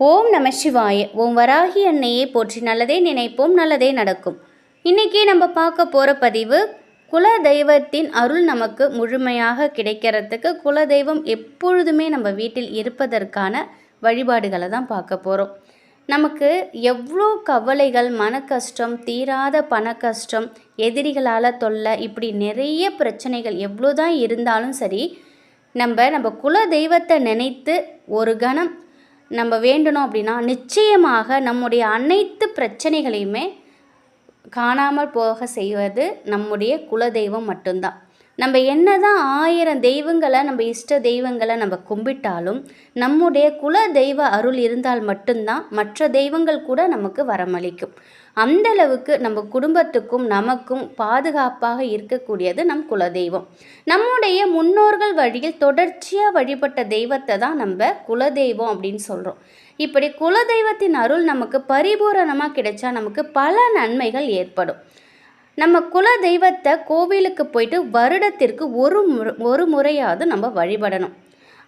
ஓம் நம சிவாய. ஓம் வராகி அன்னையே போற்றி நல்லதே நினைப்போம் நல்லதே நடக்கும். இன்றைக்கி நம்ம பார்க்க போகிற பதிவு குல தெய்வத்தின் அருள் நமக்கு முழுமையாக கிடைக்கிறதுக்கு குல தெய்வம் எப்பொழுதுமே நம்ம வீட்டில் இருப்பதற்கான வழிபாடுகளை தான் பார்க்க போகிறோம் நமக்கு எவ்வளோ கவலைகள் மன கஷ்டம் தீராத பண கஷ்டம் எதிரிகளால் தொல்லை இப்படி நிறைய பிரச்சனைகள் எவ்வளோ தான் இருந்தாலும் சரி நம்ம நம்ம குல தெய்வத்தை நினைத்து ஒரு கணம் நம்ம வேண்டணும் அப்படின்னா நிச்சயமாக நம்முடைய அனைத்து பிரச்சனைகளையுமே காணாமல் போக செய்வது நம்முடைய குலதெய்வம் மட்டும்தான். நம்ம என்ன தான் ஆயிரம் தெய்வங்களை நம்ம இஷ்ட தெய்வங்களை நம்ம கும்பிட்டாலும் நம்முடைய குல தெய்வ அருள் இருந்தால் மட்டும்தான் மற்ற தெய்வங்கள் கூட நமக்கு வரமளிக்கும். அந்தளவுக்கு நம்ம குடும்பத்துக்கும் நமக்கும் பாதுகாப்பாக இருக்கக்கூடியது நம் குலதெய்வம் நம்முடைய முன்னோர்கள் வழியில் தொடர்ச்சியாக வழிபட்ட தெய்வத்தை தான் நம்ம குலதெய்வம் அப்படின்னு சொல்கிறோம் இப்படி குலதெய்வத்தின் அருள் நமக்கு பரிபூரணமாக கிடைச்சா நமக்கு பல நன்மைகள் ஏற்படும். நம்ம குல தெய்வத்தை கோவிலுக்கு போயிட்டு வருடத்திற்கு ஒரு முறை ஒரு முறையாவது நம்ம வழிபடணும்.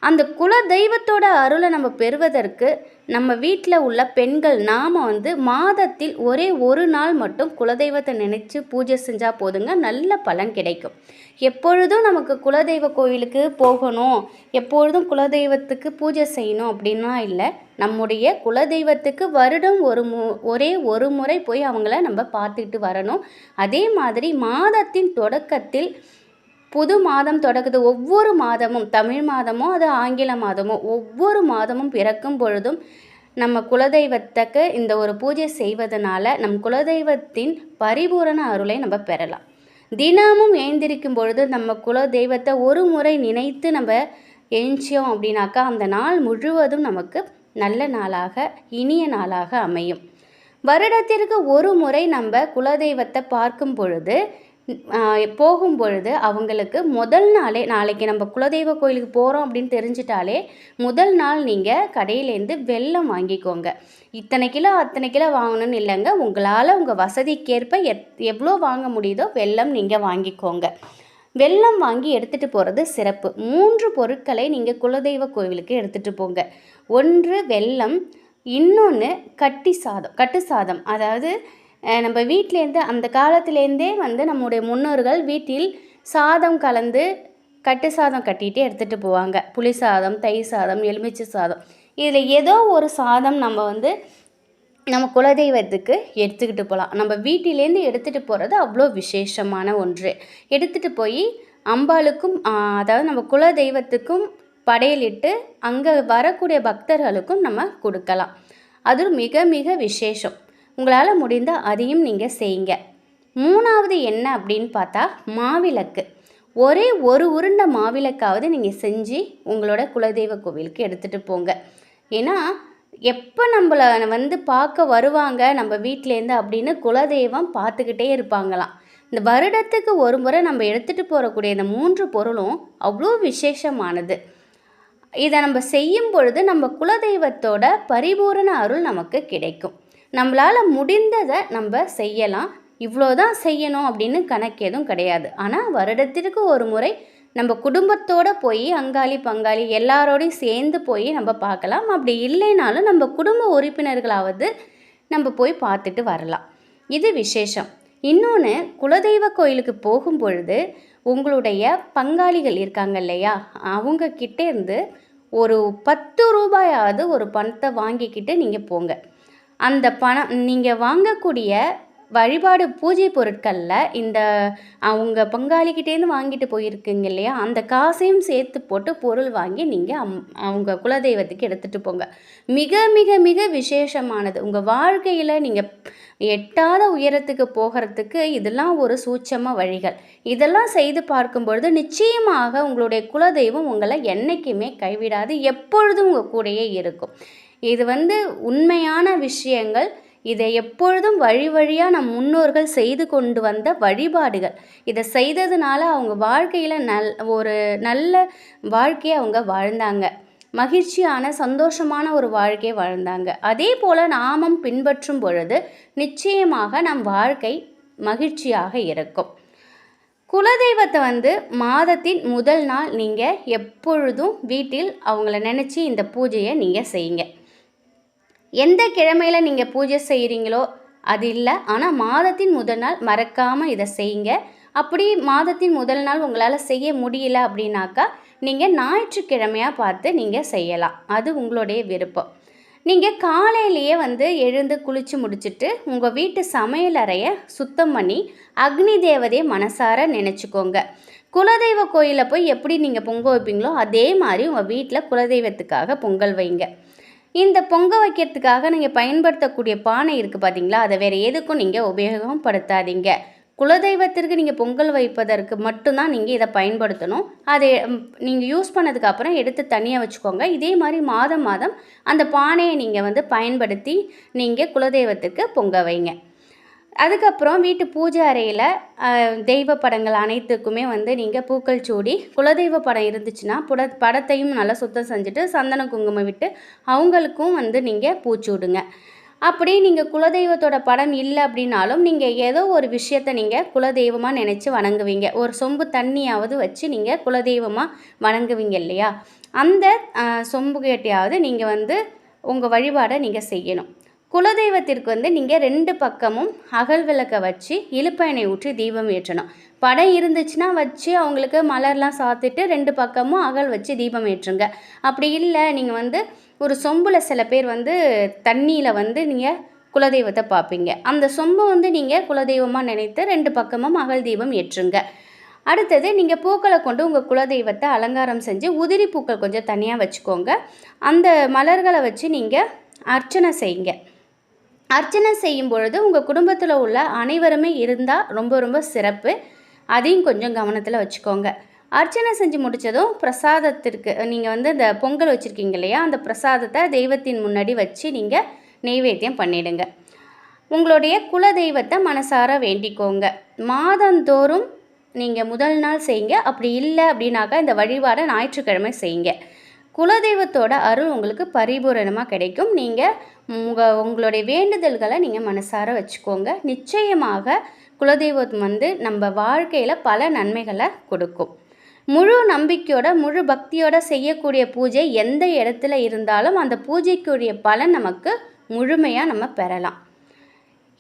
அந்த குல தெய்வத்தோட அருளை நம்ம பெறுவதற்கு நம்ம வீட்டில் உள்ள பெண்கள் நாம் வந்து மாதத்தில் ஒரே ஒரு நாள் மட்டும் குலதெய்வத்தை நினச்சி பூஜை செஞ்சால் போதுங்க. நல்ல பலன் கிடைக்கும். எப்பொழுதும் நமக்கு குலதெய்வ கோவிலுக்கு போகணும். எப்பொழுதும் குலதெய்வத்துக்கு பூஜை செய்யணும் அப்படின்னா இல்லை நம்முடைய குலதெய்வத்துக்கு வருடம் ஒரு மு ஒரே ஒரு முறை போய் அவங்கள நம்ம பார்த்துக்கிட்டு வரணும். அதே மாதிரி மாதத்தின் தொடக்கத்தில் புது மாதம் தொடங்குது. ஒவ்வொரு மாதமும் தமிழ் மாதமோ அது ஆங்கில மாதமோ ஒவ்வொரு மாதமும் பிறக்கும் பொழுதும் நம்ம குலதெய்வத்துக்கு இந்த ஒரு பூஜை செய்வதனால நம் குலதெய்வத்தின் பரிபூரண அருளை நம்ம பெறலாம். தினமும் எழுந்திருக்கும் பொழுது நம்ம குலதெய்வத்தை ஒரு முறை நினைத்து நம்ம எழுந்தியோம் அப்படின்னாக்கா அந்த நாள் முழுவதும் நமக்கு நல்ல நாளாக இனிய நாளாக அமையும். வருடத்திற்கு ஒரு முறை நம்ம குலதெய்வத்தை பார்க்கும் பொழுது போகும் பொழுது அவங்களுக்கு முதல் நாளே நாளைக்கு நம்ம குலதெய்வ கோயிலுக்கு போகிறோம் அப்படின்னு தெரிஞ்சிட்டாலே முதல் நாள் நீங்கள் கடையிலேருந்து வெல்லம் வாங்கிக்கோங்க. இத்தனை கிலோ அத்தனை கிலோ வாங்கணும்னு இல்லைங்க. உங்களால் உங்கள் வசதிக்கேற்ப எத் எவ்வளோ வாங்க முடியுதோ வெல்லம் நீங்கள் வாங்கிக்கோங்க. வெல்லம் வாங்கி எடுத்துகிட்டு போகிறது சிறப்பு. மூன்று பொருட்களை நீங்கள் குலதெய்வ கோவிலுக்கு எடுத்துகிட்டு போங்க. ஒன்று வெல்லம் இன்னொன்று கட்டி சாதம் கட்டு சாதம். அதாவது நம்ம வீட்டிலேருந்து அந்த காலத்துலேருந்தே வந்து நம்முடைய முன்னோர்கள் வீட்டில் சாதம் கலந்து கட்டு சாதம் கட்டிகிட்டு எடுத்துகிட்டு போவாங்க. புளி சாதம் தயிர் சாதம் எலுமிச்சை சாதம். இதில் ஏதோ ஒரு சாதம் நம்ம வந்து நம்ம குலதெய்வத்துக்கு எடுத்துக்கிட்டு போகலாம். நம்ம வீட்டிலேருந்து எடுத்துகிட்டு போகிறது அவ்வளோ விசேஷமான ஒன்று. எடுத்துகிட்டு போய் அம்பாளுக்கும் அதாவது நம்ம குலதெய்வத்துக்கும் படையலிட்டு அங்கே வரக்கூடிய பக்தர்களுக்கும் நம்ம கொடுக்கலாம். அது மிக மிக விசேஷம். உங்களால் முடிந்த அதையும் நீங்கள் செய்யுங்க. மூணாவது என்ன அப்படின்னு பார்த்தா மாவிளக்கு. ஒரே ஒரு உருண்டை மாவிளக்காவது நீங்கள் செஞ்சு உங்களோட குலதெய்வ கோவிலுக்கு எடுத்துகிட்டு போங்க. ஏன்னா எப்போ நம்மளை வந்து பார்க்க வருவாங்க நம்ம வீட்டிலேருந்து அப்படின்னு குலதெய்வம் பார்த்துக்கிட்டே இருப்பாங்களாம். இந்த வருடத்துக்கு ஒரு முறை நம்ம எடுத்துகிட்டு போகக்கூடிய இந்த மூன்று பொருளும் அவ்வளோ விசேஷமானது. இதை நம்ம செய்யும் பொழுது நம்ம குலதெய்வத்தோட பரிபூரண அருள் நமக்கு கிடைக்கும். நம்மளால் முடிந்ததை நம்ம செய்யலாம். இவ்வளோ தான் செய்யணும் அப்படின்னு கணக்கு எதுவும் கிடையாது. ஆனால் வருடத்திற்கு ஒரு முறை நம்ம குடும்பத்தோடு போய் அங்காளி பங்காளி எல்லாரோடையும் சேர்ந்து போய் நம்ம பார்க்கலாம். அப்படி இல்லைனாலும் நம்ம குடும்ப உறுப்பினர்களாவது நம்ம போய் பார்த்துட்டு வரலாம். இது விசேஷம். இன்னொன்று குலதெய்வ கோயிலுக்கு போகும் பொழுது உங்களுடைய பங்காளிகள் இருக்காங்க இல்லையா? அவங்க கிட்டேருந்து ஒரு பத்து ரூபாயாவது ஒரு பணத்தை வாங்கிக்கிட்டு நீங்கள் போங்க. அந்த பணம் நீங்கள் வாங்கக்கூடிய வழிபாடு பூஜை பொருட்களில் இந்த அவங்க பங்காளிக்கிட்டேருந்து வாங்கிட்டு போயிருக்குங்க இல்லையா? அந்த காசையும் சேர்த்து போட்டு பொருள் வாங்கி நீங்கள் அம் அவங்க குலதெய்வத்துக்கு எடுத்துகிட்டு போங்க. மிக மிக மிக விசேஷமானது. உங்கள் வாழ்க்கையில் நீங்கள் எட்டாத உயரத்துக்கு போகிறதுக்கு இதெல்லாம் ஒரு சூட்சம வழிகள். இதெல்லாம் செய்து பார்க்கும்பொழுது நிச்சயமாக உங்களுடைய குலதெய்வம் உங்களை என்றைக்குமே கைவிடாது எப்பொழுதும் உங்கள் கூடையே இருக்கும். இது வந்து உண்மையான விஷயங்கள். இதை எப்பொழுதும் வழி வழியாக நம் முன்னோர்கள் செய்து கொண்டு வந்த வழிபாடுகள். இதை செய்ததுனால அவங்க வாழ்க்கையில் நல் ஒரு நல்ல வாழ்க்கையை அவங்க வாழ்ந்தாங்க. மகிழ்ச்சியான சந்தோஷமான ஒரு வாழ்க்கையை வாழ்ந்தாங்க. அதே போல் நாமும் பின்பற்றும் பொழுது நிச்சயமாக நம் வாழ்க்கை மகிழ்ச்சியாக இருக்கும். குலதெய்வத்தை வந்து மாதத்தின் முதல் நாள் நீங்கள் எப்பொழுதும் வீட்டில் அவங்கள நினச்சி இந்த பூஜையை நீங்கள் செய்யுங்க. எந்த கிழமையில் நீங்கள் பூஜை செய்கிறீங்களோ அது இல்லை. ஆனால் மாதத்தின் முதல் நாள் மறக்காமல் இதை செய்யுங்க. அப்படி மாதத்தின் முதல் நாள் உங்களால் செய்ய முடியல அப்படின்னாக்கா நீங்கள் ஞாயிற்றுக்கிழமையாக பார்த்து நீங்கள் செய்யலாம். அது உங்களுடைய விருப்பம். நீங்கள் காலையிலேயே வந்து எழுந்து குளித்து முடிச்சுட்டு உங்கள் வீட்டு சமையலறையை சுத்தம் பண்ணி அக்னி தேவதையை மனசார நினச்சிக்கோங்க. குலதெய்வ கோயிலில் போய் எப்படி நீங்கள் பொங்க வைப்பீங்களோ அதே மாதிரி உங்கள் வீட்டில் குலதெய்வத்துக்காக பொங்கல் வைங்க. இந்த பொங்க வைக்கிறதுக்காக நீங்கள் பயன்படுத்தக்கூடிய பானை இருக்குது பார்த்தீங்களா அதை வேறு எதுக்கும் நீங்கள் உபயோகப்படுத்தாதீங்க. குலதெய்வத்திற்கு நீங்கள் பொங்கல் வைப்பதற்கு மட்டும்தான் நீங்கள் இதை பயன்படுத்தணும். அதை நீங்கள் யூஸ் பண்ணதுக்கு அப்புறம் எடுத்து தனியாக வச்சுக்கோங்க. இதே மாதிரி மாதம் மாதம் அந்த பானையை நீங்கள் வந்து பயன்படுத்தி நீங்கள் குலதெய்வத்துக்கு பொங்க வைங்க. அதுக்கப்புறம் வீட்டு பூஜை அறையில் தெய்வ படங்கள் அனைத்துக்குமே வந்து நீங்கள் பூக்கள் சூடி குலதெய்வ படம் இருந்துச்சுன்னா புட படத்தையும் நல்லா சுத்தம் செஞ்சுட்டு சந்தன குங்குமம் விட்டு அவங்களுக்கும் வந்து நீங்கள் பூச்சூடுங்க அப்படி நீங்கள் குலதெய்வத்தோட படம் இல்லை அப்படின்னாலும் நீங்கள் ஏதோ ஒரு விஷயத்த நீங்கள் குலதெய்வமாக நினச்சி வணங்குவீங்க. ஒரு சொம்பு தண்ணியாவது வச்சு நீங்கள் குலதெய்வமாக வணங்குவீங்க இல்லையா? அந்த சொம்பு கேட்டையாவது நீங்கள் வந்து உங்கள் வழிபாடை நீங்கள் செய்யணும். குலதெய்வத்திற்கு வந்து நீங்கள் ரெண்டு பக்கமும் அகல் விளக்கை வச்சு இழுப்பெண்ணெய் ஊற்றி தீபம் ஏற்றணும். படம் இருந்துச்சுன்னா வச்சு அவங்களுக்கு மலர்லாம் சாத்திட்டு ரெண்டு பக்கமும் அகல் வச்சு தீபம் ஏற்றுங்க. அப்படி இல்லை நீங்கள் வந்து ஒரு சொம்பில் சில பேர் வந்து தண்ணியில் வந்து நீங்கள் குலதெய்வத்தை பார்ப்பீங்க அந்த சொம்பை வந்து நீங்கள் குலதெய்வமாக நினைத்து ரெண்டு பக்கமும் அகல் தீபம் ஏற்றுங்க. அடுத்தது நீங்கள் பூக்களை கொண்டு உங்கள் குலதெய்வத்தை அலங்காரம் செஞ்சு உதிரி பூக்கள் கொஞ்சம் தனியாக வச்சுக்கோங்க. அந்த மலர்களை வச்சு நீங்கள் அர்ச்சனை செய்யுங்க. அர்ச்சனை செய்யும் பொழுது உங்கள் குடும்பத்தில் உள்ள அனைவருமே இருந்தால் ரொம்ப ரொம்ப சிறப்பு. அதையும் கொஞ்சம் கவனத்தில் வச்சுக்கோங்க. அர்ச்சனை செஞ்சு முடித்ததும் பிரசாதத்திற்கு நீங்கள் வந்து இந்த பொங்கல் வச்சுருக்கீங்க இல்லையா? அந்த பிரசாதத்தை தெய்வத்தின் முன்னாடி வச்சு நீங்கள் நெய்வேத்தியம் பண்ணிடுங்க. உங்களுடைய குல தெய்வத்தை மனசார வேண்டிக்கோங்க. மாதந்தோறும் நீங்கள் முதல் நாள் செய்யுங்க. அப்படி இல்லை அப்படின்னாக்கா இந்த வழிபாடை ஞாயிற்றுக்கிழமை செய்யுங்க. குலதெய்வத்தோட அருள் உங்களுக்கு பரிபூரணமாக கிடைக்கும். நீங்கள் உங்கள் உங்களுடைய வேண்டுதல்களை நீங்கள் மனசார வச்சுக்கோங்க. நிச்சயமாக குலதெய்வம் வந்து நம்ம வாழ்க்கையில் பல நன்மைகளை கொடுக்கும். முழு நம்பிக்கையோட முழு பக்தியோட செய்யக்கூடிய பூஜை எந்த இடத்துல இருந்தாலும் அந்த பூஜைக்குரிய பலன் நமக்கு முழுமையாக நம்ம பெறலாம்.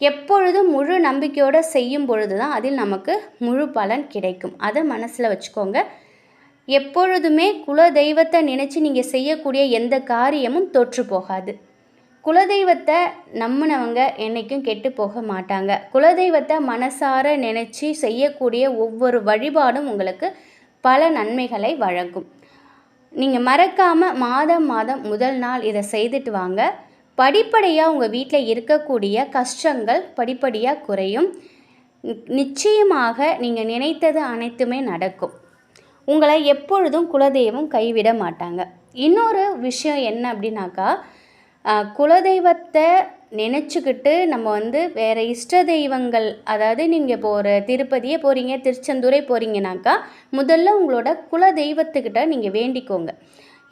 எப்பொழுதும் முழு நம்பிக்கையோடு செய்யும் பொழுது தான் அதில் நமக்கு முழு பலன் கிடைக்கும். அதை மனசில் வச்சுக்கோங்க. எப்பொழுதுமே குல தெய்வத்தை நினச்சி நீங்கள் செய்யக்கூடிய எந்த காரியமும் தொற்று போகாது. குலதெய்வத்தை நம்பினவங்க என்றைக்கும் கெட்டு போக மாட்டாங்க. குலதெய்வத்தை மனசார நினச்சி செய்யக்கூடிய ஒவ்வொரு வழிபாடும் உங்களுக்கு பல நன்மைகளை வழங்கும். நீங்கள் மறக்காமல் மாதம் மாதம் முதல் நாள் இதை செய்துட்டு வாங்க. படிப்படியாக உங்கள் வீட்டில் இருக்கக்கூடிய கஷ்டங்கள் படிப்படியாக குறையும். நிச்சயமாக நீங்கள் நினைத்தது அனைத்துமே நடக்கும். உங்களை எப்பொழுதும் குலதெய்வம் கைவிட மாட்டாங்க. இன்னொரு விஷயம் என்ன அப்படின்னாக்கா குலதெய்வத்தை நினச்சிக்கிட்டு நம்ம வந்து வேறு இஷ்ட தெய்வங்கள் அதாவது நீங்கள் இப்போ ஒரு திருப்பதியே போகிறீங்க திருச்செந்தூரே போகிறீங்கனாக்கா முதல்ல உங்களோட குல தெய்வத்துக்கிட்ட நீங்கள் வேண்டிக்கோங்க.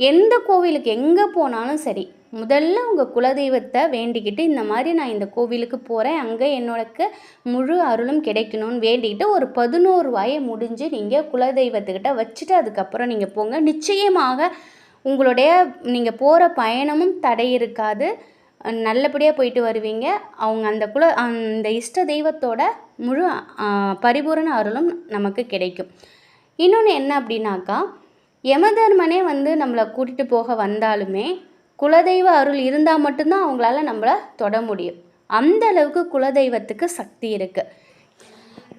எந்த கோவிலுக்கு எங்கே போனாலும் சரி முதல்ல உங்கள் குலதெய்வத்தை வேண்டிக்கிட்டு இந்த மாதிரி நான் இந்த கோவிலுக்கு போகிறேன் அங்கே என்னோடக்கு முழு அருளும் கிடைக்கணும்னு வேண்டிக்கிட்டு ஒரு பதினோரு வாயை முடிஞ்சு நீங்கள் குலதெய்வத்துக்கிட்ட வச்சுட்டு அதுக்கப்புறம் நீங்கள் போங்க. நிச்சயமாக உங்களுடைய நீங்கள் போகிற பயணமும் தடை இருக்காது. நல்லபடியாக போயிட்டு வருவீங்க. அவங்க அந்த குல அந்த இஷ்ட தெய்வத்தோட முழு பரிபூரண அருளும் நமக்கு கிடைக்கும். இன்னொன்று என்ன அப்படின்னாக்கா யமதர்மனே வந்து நம்மளை கூட்டிகிட்டு போக வந்தாலுமே குலதெய்வ அருள் இருந்தால் மட்டும்தான் அவங்களால நம்மளை தொட முடியும். அந்த அளவுக்கு குலதெய்வத்துக்கு சக்தி இருக்குது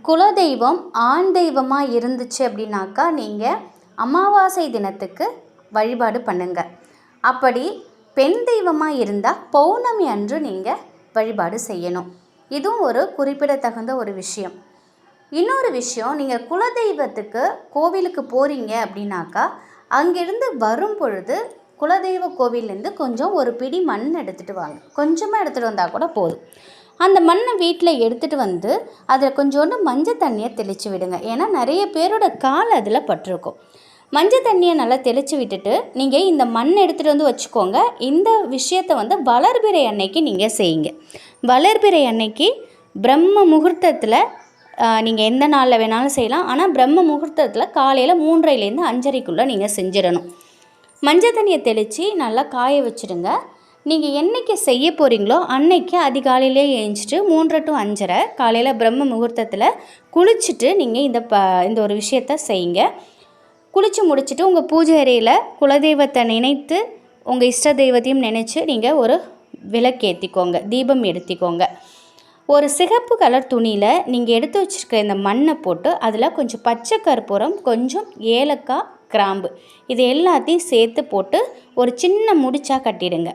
குலதெய்வம் ஆண் தெய்வமாக இருந்துச்சு அப்படின்னாக்கா நீங்கள் அமாவாசை தினத்துக்கு வழிபாடு பண்ணுங்க. அப்படி பெண் தெய்வமாக இருந்தால் பௌர்ணமி அன்று நீங்கள் வழிபாடு செய்யணும். இதுவும் ஒரு குறிப்பிடத்தகுந்த ஒரு விஷயம். இன்னொரு விஷயம் நீங்கள் குலதெய்வத்துக்கு கோவிலுக்கு போகிறீங்க அப்படின்னாக்கா அங்கேருந்து வரும் பொழுது குலதெய்வ கோவிலேருந்து கொஞ்சம் ஒரு பிடி மண் எடுத்துகிட்டு வாங்க. கொஞ்சமாக எடுத்துகிட்டு வந்தால் கூட போதும். அந்த மண்ணை வீட்டில் எடுத்துகிட்டு வந்து அதில் கொஞ்சோண்டு மஞ்சள் தண்ணியை தெளித்து விடுங்க. ஏன்னா நிறைய பேரோட கால் அதில் பட்டிருக்கும். மஞ்சள் தண்ணியை நல்லா தெளித்து விட்டுட்டு நீங்கள் இந்த மண் எடுத்துகிட்டு வந்து வச்சுக்கோங்க. இந்த விஷயத்தை வந்து வளர்பிறை அன்னைக்கு நீங்கள் செய்யுங்க. வளர்பிறை அன்னைக்கு பிரம்ம முகூர்த்தத்தில் நீங்கள் எந்த நாளில் வேணாலும் செய்யலாம். ஆனால் பிரம்ம முகூர்த்தத்தில் காலையில் மூன்றரைலேருந்து அஞ்சரைக்குள்ளே நீங்கள் செஞ்சிடணும். மஞ்சள் தண்ணியை தெளித்து நல்லா காய வச்சுடுங்க. நீங்கள் என்னைக்கு செய்ய போகிறீங்களோ அன்னைக்கு அதிகாலையிலே ஏஞ்சிட்டு மூன்றரை டு அஞ்சரை காலையில் பிரம்ம முகூர்த்தத்தில் குளிச்சுட்டு நீங்கள் இந்த ப இந்த ஒரு விஷயத்த செய்யுங்க. குளித்து முடிச்சுட்டு உங்கள் பூஜை அறையில் குலதெய்வத்தை நினைத்து உங்கள் இஷ்ட தெய்வத்தையும் நினச்சி நீங்கள் ஒரு விளக்கு ஏற்றிக்கோங்க தீபம் எடுத்திக்கோங்க. ஒரு சிகப்பு கலர் துணியில் நீங்கள் எடுத்து வச்சுருக்க இந்த மண்ணை போட்டு அதில் கொஞ்சம் பச்சை கற்பூரம் கொஞ்சம் ஏலக்காய் கிராம்பு இது எல்லாத்தையும் சேர்த்து போட்டு ஒரு சின்ன முடிச்சா கட்டிடுங்க.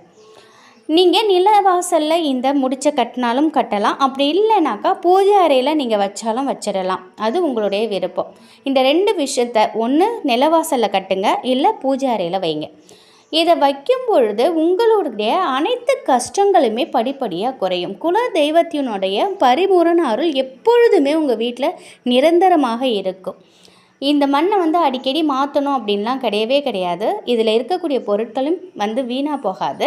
நீங்கள் நிலவாசலில் இந்த முடிச்சை கட்டினாலும் கட்டலாம். அப்படி இல்லைனாக்கா பூஜை அறையில் நீங்கள் வச்சாலும் வச்சிடலாம். அது உங்களுடைய விருப்பம். இந்த ரெண்டு விஷயத்த ஒன்று நிலவாசலில் கட்டுங்க இல்லை பூஜை அறையில் வைங்க. இதை வைக்கும் பொழுது உங்களுடைய அனைத்து கஷ்டங்களுமே படிப்படியாக குறையும். குல தெய்வத்தினுடைய பரிபூரண அருள் எப்பொழுதுமே உங்கள் வீட்டில் நிரந்தரமாக இருக்கும். இந்த மண்ணை வந்து அடிக்கடி மாற்றணும் அப்படின்லாம் கிடையவே கிடையாது. இதில் இருக்கக்கூடிய பொருட்களும் வந்து வீணாக போகாது.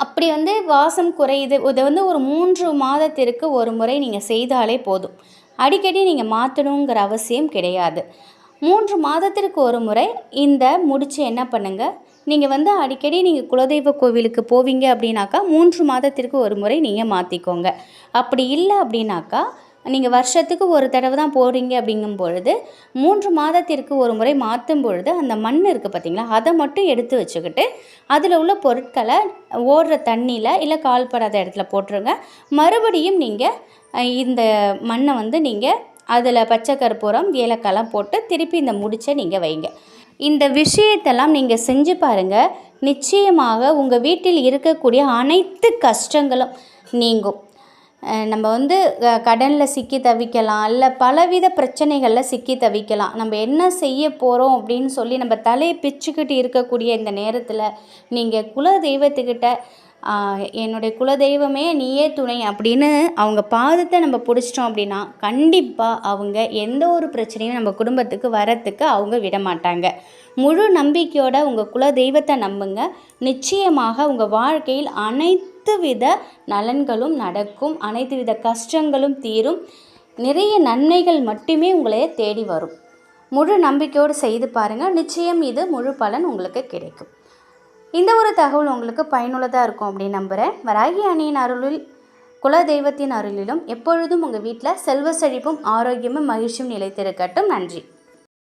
அப்படி வந்து வாசம் குறையுது. இதை வந்து ஒரு மூன்று மாதத்திற்கு ஒரு முறை நீங்கள் செய்தாலே போதும். அடிக்கடி நீங்கள் மாற்றணுங்கிற அவசியம் கிடையாது. மூன்று மாதத்திற்கு ஒரு முறை இந்த முடிச்சு என்ன பண்ணுங்கள் நீங்கள் வந்து அடிக்கடி நீங்கள் குலதெய்வ கோவிலுக்கு போவீங்க அப்படின்னாக்கா மூன்று மாதத்திற்கு ஒரு முறை நீங்கள் மாற்றிக்கோங்க அப்படி இல்லை அப்படின்னாக்கா நீங்கள் வருஷத்துக்கு ஒரு தடவை தான் போகிறீங்க அப்படிங்கும் பொழுது மூன்று மாதத்திற்கு ஒரு முறை மாற்றும் பொழுது அந்த மண் இருக்குது பார்த்தீங்களா அதை மட்டும் எடுத்து வச்சுக்கிட்டு அதில் உள்ள பொருட்களை ஓடுற தண்ணியில் இல்லை கால்படாத இடத்துல போட்டுருங்க. மறுபடியும் நீங்கள் இந்த மண்ணை வந்து நீங்கள் அதில் பச்சை கற்பூரம் ஏலக்காய்லாம் போட்டு திருப்பி இந்த முடிச்சை நீங்கள் வைங்க. இந்த விஷயத்தெல்லாம் நீங்கள் செஞ்சு பாருங்கள் நிச்சயமாக உங்கள் வீட்டில் இருக்கக்கூடிய அனைத்து கஷ்டங்களும் நீங்கும். நம்ம வந்து கடனில் சிக்கி தவிக்கலாம் இல்லை பலவித பிரச்சனைகளில் சிக்கி தவிக்கலாம். நம்ம என்ன செய்ய போகிறோம் அப்படின்னு சொல்லி நம்ம தலையை பிச்சுக்கிட்டு இருக்கக்கூடிய இந்த நேரத்தில் நீங்கள் குல தெய்வத்துக்கிட்ட என்னுடைய குலதெய்வமே நீயே துணை அப்படின்னு அவங்க பாதத்தை நம்ம பிடிச்சிட்டோம் அப்படின்னா கண்டிப்பாக அவங்க எந்த ஒரு பிரச்சனையும் நம்ம குடும்பத்துக்கு வரத்துக்கு அவங்க விட மாட்டாங்க. முழு நம்பிக்கையோட உங்கள் குலதெய்வத்தை நம்புங்க. நிச்சயமாக உங்கள் வாழ்க்கையில் அனைத்து வித நலன்களும் நடக்கும். அனைத்து வித கஷ்டங்களும் தீரும். நிறைய நன்மைகள் மட்டுமே உங்களை தேடி வரும். முழு நம்பிக்கையோடு செய்து பாருங்கள் நிச்சயம் இது முழு பலன் உங்களுக்கு கிடைக்கும். இந்த ஒரு தகவல் உங்களுக்கு பயனுள்ளதாக இருக்கும் அப்படின்னு நம்புகிறேன் வராகி அணியின் அருளில் குல தெய்வத்தின் அருளிலும் எப்பொழுதும் உங்கள் வீட்டில் செல்வ செழிப்பும் ஆரோக்கியமும் மகிழ்ச்சியும் நிலைத்திருக்கட்டும். நன்றி.